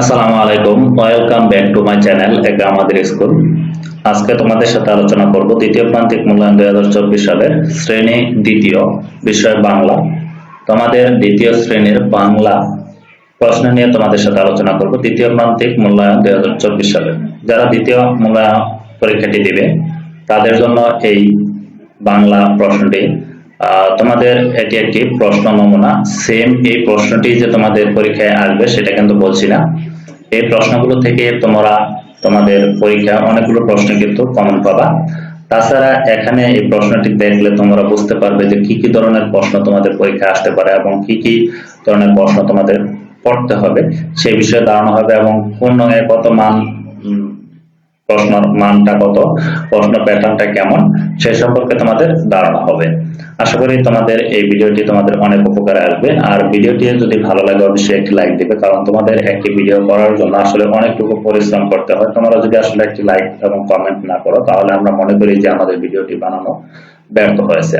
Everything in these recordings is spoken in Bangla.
আসসালামু আলাইকুম। Welcome back to my channel একা আমাদের স্কুল আজকে তোমাদের সাথে আলোচনা করব দ্বিতীয় প্রান্তিক মূল্যায়ন দুই হাজার চব্বিশ সালের শ্রেণি দ্বিতীয় বিষয় বাংলা। তোমাদের দ্বিতীয় শ্রেণির বাংলা প্রশ্ন নিয়ে তোমাদের সাথে আলোচনা করব দ্বিতীয় প্রান্তিক মূল্যায়ন দুই হাজার চব্বিশ সালের। যারা দ্বিতীয় মূল্যায়ন পরীক্ষাটি দিবে, তাদের জন্য এই বাংলা প্রশ্নটি তোমাদের এটি একটি প্রশ্ন নমুনা। সেম এই প্রশ্নটি যে তোমাদের পরীক্ষায় আসবে, সেটা কিন্তু বলছি না। এই প্রশ্নগুলো থেকে তোমরা তোমাদের পরীক্ষা অনেকগুলো প্রশ্ন কিন্তু কমন পাবা। তাছাড়া এখানে এই প্রশ্নটি দেখলে তোমরা বুঝতে পারবে যে কি কি ধরনের প্রশ্ন তোমাদের পরীক্ষা আসতে পারে এবং কি কি ধরনের প্রশ্ন তোমাদের পড়তে হবে। সেই বিষয়ে ধারণা হবে এবং কোন কত মান প্রশ্ন মানটা কত, প্রশ্ন প্যাটার্নটা কেমন সেই সম্পর্কে তোমাদের ধারণা হবে। আশা করি তোমাদের এই ভিডিওটি তোমাদের অনেক উপকারে আসবে। আর ভিডিওটি যদি ভালো লাগে, অবশ্যই একটি লাইক দিবে, কারণ তোমাদের একটি ভিডিও করার জন্য আসলে অনেকটুকু পরিশ্রম করতে হয়। তোমরা যদি আসলে একটি লাইক এবং কমেন্ট না করো, তাহলে আমরা মনে করি যে আমাদের ভিডিওটি বানানো ব্যর্থ হয়েছে।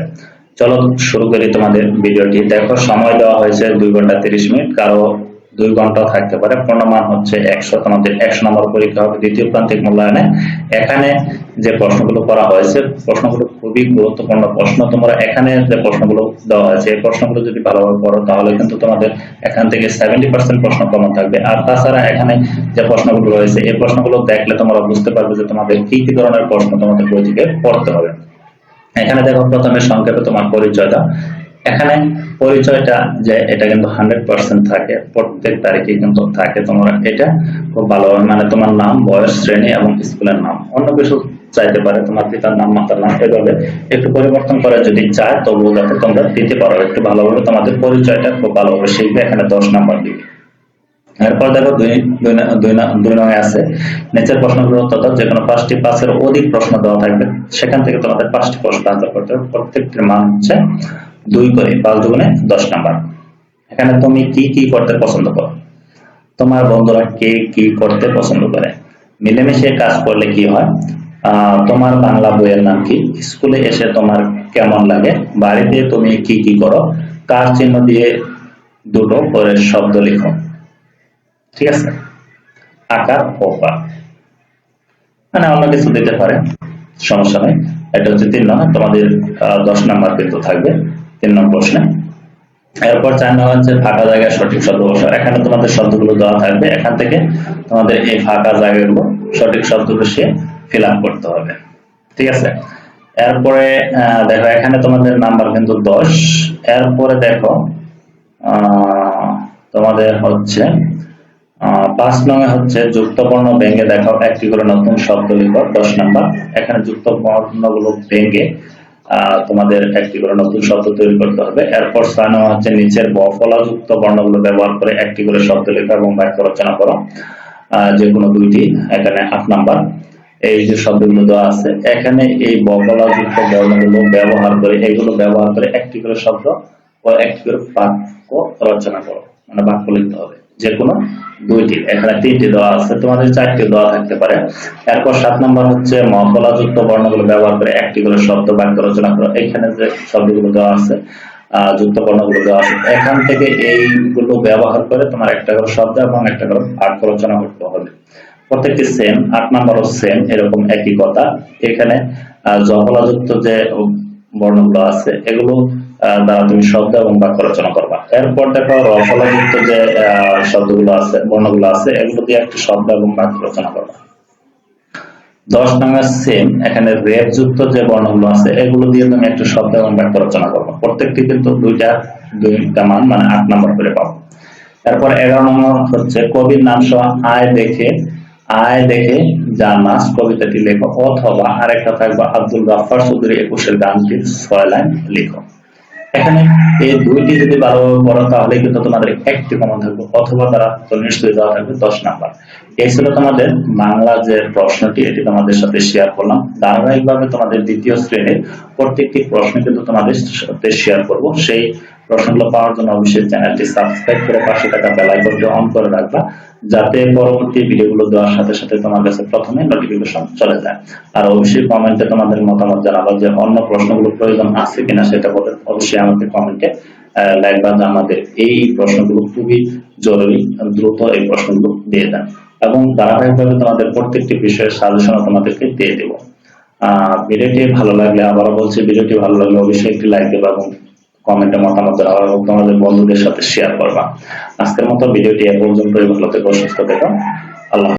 চলো শুরু করি তোমাদের ভিডিওটি। দেখো, সময় দেওয়া হয়েছে দুই ঘণ্টা তিরিশ মিনিট। কারও দুই ঘন্টাও থাকতে পারে। পূর্ণমান হচ্ছে একশো তোমাদের একশো নম্বর পরীক্ষা হবে দ্বিতীয় প্রান্তিক মূল্যায়নে। এখানে যে প্রশ্নগুলো করা হয়েছে, প্রশ্নগুলো খুবই গুরুত্বপূর্ণ প্রশ্ন। তোমরা এখানে যে প্রশ্নগুলো দেওয়া হয়েছে, এই প্রশ্নগুলো যদি ভালোভাবে পড়ো, তাহলে কিন্তু তোমাদের এখান থেকে সেভেন্টি পার্সেন্ট প্রশ্ন কমন থাকবে। আর তাছাড়া এখানে যে প্রশ্নগুলো রয়েছে, এই প্রশ্নগুলো দেখলে তোমরা বুঝতে পারবে যে তোমাদের কি কি ধরনের প্রশ্ন তোমাদের বই থেকে পড়তে হবে। এখানে দেখো প্রথমে সংক্ষেপে তোমার পরিচয়টা। এখানে পরিচয়টা যে এটা কিন্তু হান্ড্রেড পার্সেন্ট থাকে, প্রত্যেক তারিখে কিন্তু থাকে তোমরা। এটা খুব ভালোভাবে মানে তোমার নাম, বয়স, শ্রেণি এবং স্কুলের নাম। অন্য কিছু চাইতে পারে, তোমার পিতার নাম, মাতার নাম, এভাবে একটু পরিবর্তন করে যদি চায়, তবুও যাতে তোমরা দিতে পারো। একটু ভালোভাবে তোমাদের পরিচয়টা খুব ভালোভাবে শিখবে এখানে দশ নাম্বার দিবে এরপর দেখো দুই নয় আছে। নিচের প্রশ্নগুলো অর্থাৎ যে কোনো পাঁচটি পাঁচের অধিক প্রশ্ন দেওয়া থাকবে। সেখান থেকে তোমাদের পাঁচটি প্রশ্ন আনসার করতে হবে। প্রত্যেকটির মান হচ্ছে দুই করে পাঁচ দুগুণে দশ নাম্বার। এখানে তুমি কি কি করতে পছন্দ করো? তোমার বন্ধুরা কে কি করতে পছন্দ করে? মিলেমিশে কাজ করলে কি হয়? তোমার বাংলা বইয়ের নাম কি? স্কুলে এসে তোমার কেমন লাগে? বাড়িতে তুমি কি কি করো? কার চিহ্ন দিয়ে দুটো করে শব্দ লিখো। ঠিক আছে? আকার ও পা। মানে অন্য কিছু দিতে পারে। সমস্যা নেই। এটা হচ্ছে তিন নম্বর তোমাদের দশ নাম্বার কিন্তু থাকবে। তিন নম্বর প্রশ্নে। এরপর চার নম্বর হচ্ছে ফাঁকা জায়গায় সঠিক শব্দ বসাও এখানে তোমাদের শব্দগুলো দেওয়া থাকবে। এখান থেকে তোমাদের এই ফাঁকা জায়গাগুলো সঠিক শব্দ বসিয়ে ফিল করতে হবে। ঠিক আছে? এরপরে দেখো এখানে তোমাদের নাম্বার কিন্তু দশ। এরপরে দেখো তোমাদের হচ্ছে পাঁচ নঙে হচ্ছে যুক্ত বর্ণ ভেঙে দেখাও একটি করে নতুন শব্দ লিখো দশ নাম্বার। এখানে যুক্ত বর্ণগুলো ভেঙে আহ, তোমাদের একটি করে নতুন শব্দ তৈরি করতে হবে। এরপর নম্বর হচ্ছে নিচের বফলা যুক্ত বর্ণগুলো ব্যবহার করে একটি করে শব্দ লেখা এবং বাক্য রচনা করো। যে কোনো দুইটি, এখানে আট নাম্বার। এই যে শব্দগুলো দেওয়া আছে, এখানে এই বফলা যুক্ত বর্ণগুলো ব্যবহার করে, এগুলো ব্যবহার করে একটি করে শব্দ ও একটি করে বাক্য রচনা করো। মানে বাক্য লিখতে হবে। যে কোনো দুইটি। এখানে তিনটি দেওয়া আছে তোমাদের চারটি দেওয়া থাকতে পারে। এরপর সাত নম্বর হচ্ছে মফলা যুক্ত বর্ণগুলো ব্যবহার করে একটি করে শব্দ বাক্য রচনা করো। এখানে যে শব্দগুলো দেওয়া আছে যুক্ত বর্ণগুলো দেওয়া আছে এখান থেকে এইগুলো ব্যবহার করে তোমার একটা করে শব্দ এবং একটা করে বাক্য রচনা করতে হবে। প্রত্যেকটি সেম আট নম্বরও সেম এরকম একই কথা। এখানে আহ, জফলাযুক্ত যে বর্ণগুলো আছে এগুলো দ্বারা তুমি শব্দ এবং বাক্য রচনা করবা। এরপর দেখো রফলাযুক্ত যে শব্দগুলো আছে, বর্ণগুলো আছে এগুলো দিয়ে একটি শব্দ এবং বাক্য রচনা করবা। দশ নম্বর সেম, এখানে রেপ যুক্ত যে বর্ণগুলো আছে, এগুলো দিয়ে তুমি একটা শব্দ এবং বাক্য রচনা করব। প্রত্যেকটি কিন্তু দুইটা দুইটা মান মানে আট নম্বর করে পাবো তারপর এগারো নম্বর হচ্ছে, কবির নাম সহ আয় দেখে আয় দেখে যা নাচ কবিতাটি লেখো। অথবা আরেকটা থাকবে আব্দুল গাফফার চৌধুরী একুশের গানটির ছয় লাইন লিখো। এখানে এই দুইটি যদি ভালো করো, তাহলে কিন্তু তোমাদের একটি কমন থাকবে, অথবা তারা তো নিশ্চয়ই দেওয়া থাকবে দশ নাম্বার। এই ছিল তোমাদের বাংলা যে প্রশ্নটি, এটি তোমাদের সাথে শেয়ার করলাম। ধারাবাহিকভাবে তোমাদের দ্বিতীয় শ্রেণির প্রত্যেকটি প্রশ্ন কিন্তু তোমাদের সাথে শেয়ার করব। সেই প্রশ্নগুলো পাওয়ার জন্য অবশ্যই চ্যানেলটি সাবস্ক্রাইব করে পাশে থাকা বেল আইকনটি অন করে রাখবা, যাতে পরবর্তী ভিডিওগুলো দেওয়ার সাথে সাথে তোমার কাছে প্রথমে নোটিফিকেশন চলে যায়। আর অবশ্যই কমেন্টে তোমাদের মতামত জানাব যে অন্য প্রশ্নগুলো প্রয়োজন আছে কিনা সেটা বলে অবশ্যই আমাকে কমেন্টে লাইক বা আমাদের এই প্রশ্নগুলো খুবই জরুরি, দ্রুত এই প্রশ্নগুলো দিয়ে দেন। এবং ধারাবাহিকভাবে তোমাদের প্রত্যেকটি বিষয়ের সাজেশন তোমাদেরকে দিয়ে দেব। আহ, ভিডিওটি ভালো লাগলে আবারও বলছি, ভিডিওটি ভালো লাগলে অবশ্যই একটি লাইক দেবা এবং কমেন্টে মতামত জানাবা এবং তোমাদের বন্ধুদের সাথে শেয়ার করবা। আজকের মতো ভিডিওটি এ পর্যন্তই। ভালো থেকো, সুস্থ থেকো। আল্লাহ।